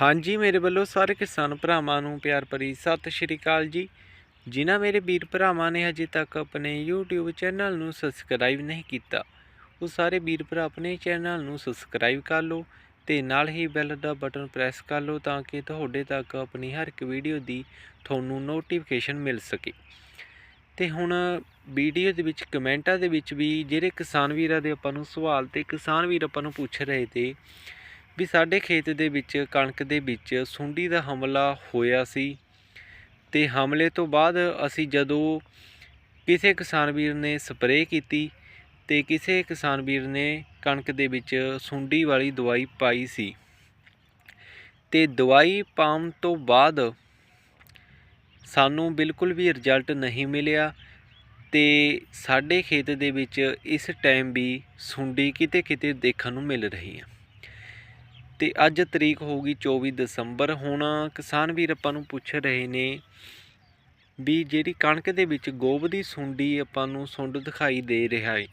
ਹਾਂਜੀ, ਮੇਰੇ ਵੱਲੋਂ ਸਾਰੇ ਕਿਸਾਨ ਭਰਾਵਾਂ ਨੂੰ ਪਿਆਰ ਭਰੀ ਸਤਿ ਸ਼੍ਰੀ ਅਕਾਲ ਜੀ। ਜਿਨ੍ਹਾਂ ਮੇਰੇ ਵੀਰ ਭਰਾਵਾਂ ਨੇ ਹਜੇ ਤੱਕ ਆਪਣੇ YouTube ਚੈਨਲ ਨੂੰ ਸਬਸਕ੍ਰਾਈਬ ਨਹੀਂ ਕੀਤਾ, ਉਹ ਸਾਰੇ ਵੀਰ ਭਰਾ ਆਪਣੇ ਚੈਨਲ ਨੂੰ ਸਬਸਕ੍ਰਾਈਬ ਕਰ ਲਓ ਤੇ ਨਾਲ ਹੀ ਬੈਲ ਦਾ ਬਟਨ ਪ੍ਰੈਸ ਕਰ ਲਓ ਤਾਂ ਕਿ ਤੁਹਾਡੇ ਤੱਕ ਆਪਣੀ ਹਰ ਇੱਕ ਵੀਡੀਓ ਦੀ ਤੁਹਾਨੂੰ ਨੋਟੀਫਿਕੇਸ਼ਨ ਮਿਲ ਸਕੇ। ਤੇ ਹੁਣ ਵੀਡੀਓ ਦੇ ਵਿੱਚ ਕਮੈਂਟਾਂ ਦੇ ਵਿੱਚ ਵੀ ਜਿਹੜੇ ਕਿਸਾਨ ਵੀਰਾਂ ਦੇ ਆਪਾਂ ਨੂੰ ਸਵਾਲ ਤੇ ਕਿਸਾਨ ਵੀਰ ਆਪਾਂ ਨੂੰ ਪੁੱਛ ਰਹੇ ਤੇ ਵੀ ਸਾਡੇ ਖੇਤ ਦੇ ਵਿੱਚ, ਕਣਕ ਦੇ ਵਿੱਚ ਸੁੰਡੀ ਦਾ ਹਮਲਾ ਹੋਇਆ ਸੀ ਤੇ ਹਮਲੇ ਤੋਂ ਬਾਅਦ ਅਸੀਂ ਜਦੋਂ ਕਿਸੇ ਕਿਸਾਨ ਵੀਰ ਨੇ ਸਪਰੇਅ ਕੀਤੀ ਤੇ ਕਿਸੇ ਕਿਸਾਨ ਵੀਰ ਨੇ ਕਣਕ ਦੇ ਵਿੱਚ ਸੁੰਡੀ ਵਾਲੀ ਦਵਾਈ ਪਾਈ ਸੀ ਤੇ ਦਵਾਈ ਪਾਉਣ ਤੋਂ ਬਾਅਦ ਸਾਨੂੰ ਬਿਲਕੁਲ ਵੀ ਰਿਜ਼ਲਟ ਨਹੀਂ ਮਿਲਿਆ ਤੇ ਸਾਡੇ ਖੇਤ ਦੇ ਵਿੱਚ ਇਸ ਟਾਈਮ ਵੀ ਸੁੰਡੀ ਕਿਤੇ ਕਿਤੇ ਦੇਖਣ ਨੂੰ ਮਿਲ ਰਹੀ ਹੈ ਤੇ ਅੱਜ ਤਰੀਕ ਹੋਊਗੀ 24 ਦਸੰਬਰ। ਹੁਣ ਕਿਸਾਨ ਵੀਰ ਆਪਾਂ ਨੂੰ ਪੁੱਛ ਰਹੇ ਨੇ ਵੀ ਜਿਹੜੀ ਕਣਕ ਦੇ ਵਿੱਚ ਗੋਬ ਦੀ ਸੁੰਡੀ ਆਪਾਂ ਨੂੰ ਸੁੰਡ ਦਿਖਾਈ ਦੇ ਰਿਹਾ ਹੈ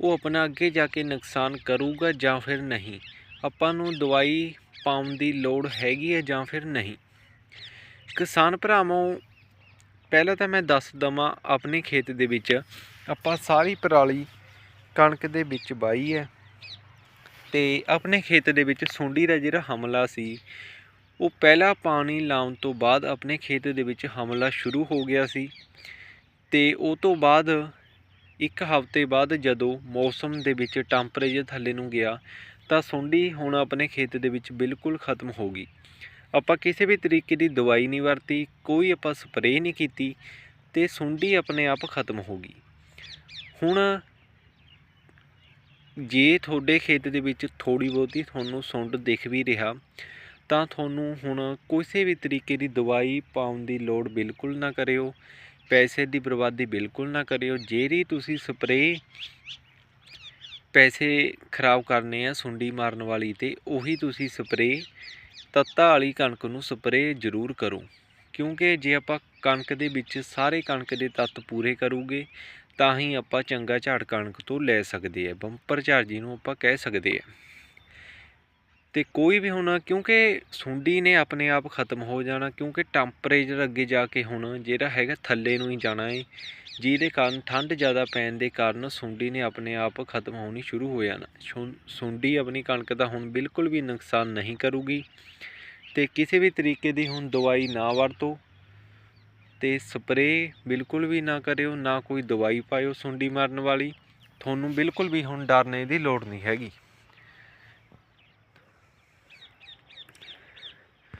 ਉਹ ਆਪਣਾ ਅੱਗੇ ਜਾ ਕੇ ਨੁਕਸਾਨ ਕਰੂਗਾ ਜਾਂ ਫਿਰ ਨਹੀਂ? ਆਪਾਂ ਨੂੰ ਦਵਾਈ ਪਾਉਣ ਦੀ ਲੋੜ ਹੈਗੀ ਹੈ ਜਾਂ ਫਿਰ ਨਹੀਂ? ਕਿਸਾਨ ਭਰਾਵੋ, ਪਹਿਲਾਂ ਤਾਂ ਮੈਂ ਦੱਸ ਦਵਾਂ ਆਪਣੇ ਖੇਤ ਦੇ ਵਿੱਚ, ਆਪਾਂ ਸਾਰੀ ਪਰਾਲੀ ਕਣਕ ਦੇ ਵਿੱਚ ਵਾਈ ਹੈ। ਤੇ ਆਪਣੇ ਖੇਤ ਦੇ ਵਿੱਚ ਸੁੰਡੀ ਦਾ ਜਿਹੜਾ ਹਮਲਾ ਸੀ, ਉਹ ਪਹਿਲਾ ਪਾਣੀ ਲਾਉਣ ਤੋਂ ਬਾਅਦ ਆਪਣੇ ਖੇਤ ਦੇ ਵਿੱਚ ਹਮਲਾ ਸ਼ੁਰੂ ਹੋ ਗਿਆ ਸੀ ਤੇ ਉਹ ਤੋਂ ਬਾਅਦ ਇੱਕ ਹਫ਼ਤੇ ਬਾਅਦ ਜਦੋਂ ਮੌਸਮ ਦੇ ਵਿੱਚ ਟੈਂਪਰੇਚਰ ਥੱਲੇ ਨੂੰ ਗਿਆ, ਤਾਂ ਸੁੰਡੀ ਹੁਣ ਆਪਣੇ ਖੇਤ ਦੇ ਵਿੱਚ ਬਿਲਕੁਲ ਖਤਮ ਹੋ ਗਈ। ਆਪਾਂ ਕਿਸੇ ਵੀ ਤਰੀਕੇ ਦੀ ਦਵਾਈ ਨਹੀਂ ਵਰਤੀ, ਕੋਈ ਆਪਾਂ ਸਪਰੇਅ ਨਹੀਂ ਕੀਤੀ ਤੇ ਸੁੰਡੀ ਆਪਣੇ ਆਪ ਖਤਮ ਹੋ ਗਈ। ਹੁਣ ਜੇ ਤੁਹਾਡੇ ਖੇਤ ਦੇ ਵਿੱਚ ਥੋੜੀ ਬਹੁਤੀ ਤੁਹਾਨੂੰ ਸੁੰਡ ਦਿਖ ਵੀ ਰਿਹਾ, ਤਾਂ ਤੁਹਾਨੂੰ ਹੁਣ ਕਿਸੇ ਵੀ ਤਰੀਕੇ ਦੀ ਦਵਾਈ ਪਾਉਣ ਦੀ ਲੋੜ ਬਿਲਕੁਲ ਨਾ ਕਰਿਓ। ਪੈਸੇ ਦੀ ਬਰਬਾਦੀ ਬਿਲਕੁਲ ਨਾ ਕਰਿਓ। ਜਿਹੜੀ ਤੁਸੀਂ ਸਪਰੇਅ ਪੈਸੇ ਖਰਾਬ ਕਰਨੇ ਆ ਸੁੰਡੀ ਮਾਰਨ ਵਾਲੀ ਤੇ, ਉਹੀ ਤੁਸੀਂ ਸਪਰੇਅ ਤੱਤਾ ਵਾਲੀ ਕਣਕ ਨੂੰ ਸਪਰੇਅ ਜ਼ਰੂਰ ਕਰੋ। ਕਿਉਂਕਿ ਜੇ ਆਪਾਂ ਕਣਕ ਦੇ ਵਿੱਚ ਸਾਰੇ ਕਣਕ ਦੇ ਤੱਤ ਪੂਰੇ ਕਰੂਗੇ ਤਾਂ ਹੀ ਆਪਾਂ ਚੰਗਾ ਝਾੜ ਕਣਕ ਤੋਂ ਲੈ ਸਕਦੇ ਆ, ਬੰਪਰ ਝਾੜ ਜਿਹਨੂੰ ਆਪਾਂ ਕਹਿ ਸਕਦੇ ਆ। ਤੇ ਕੋਈ ਵੀ ਹੁਣ ਕਿਉਂਕਿ ਸੁੰਡੀ ਨੇ ਆਪਣੇ ਆਪ ਖਤਮ ਹੋ ਜਾਣਾ, ਕਿਉਂਕਿ ਟੈਂਪਰੇਚਰ ਅੱਗੇ ਜਾ ਕੇ ਹੁਣ ਜਿਹੜਾ ਹੈਗਾ ਥੱਲੇ ਨੂੰ ਹੀ ਜਾਣਾ ਹੈ ਜਿਹਦੇ ਕਾਰਨ ਠੰਡ ਜ਼ਿਆਦਾ ਪੈਣ ਦੇ ਕਾਰਨ ਸੁੰਡੀ ਨੇ ਆਪਣੇ ਆਪ ਖਤਮ ਹੋਣੀ ਸ਼ੁਰੂ ਹੋ ਜਾਣਾ। ਸੁੰ- ਸੁੰਡੀ ਆਪਣੀ ਕਣਕ ਦਾ ਹੁਣ ਬਿਲਕੁਲ ਵੀ ਨੁਕਸਾਨ ਨਹੀਂ ਕਰੂਗੀ। ਤੇ ਕਿਸੇ ਵੀ ਤਰੀਕੇ ਦੀ ਹੁਣ ਦਵਾਈ ਨਾ ਵਰਤੋ ਅਤੇ ਸਪਰੇਅ ਬਿਲਕੁਲ ਵੀ ਨਾ ਕਰਿਓ, ਨਾ ਕੋਈ ਦਵਾਈ ਪਾਇਓ ਸੁੰਡੀ ਮਾਰਨ ਵਾਲੀ। ਤੁਹਾਨੂੰ ਬਿਲਕੁਲ ਵੀ ਹੁਣ ਡਰਨੇ ਦੀ ਲੋੜ ਨਹੀਂ ਹੈਗੀ।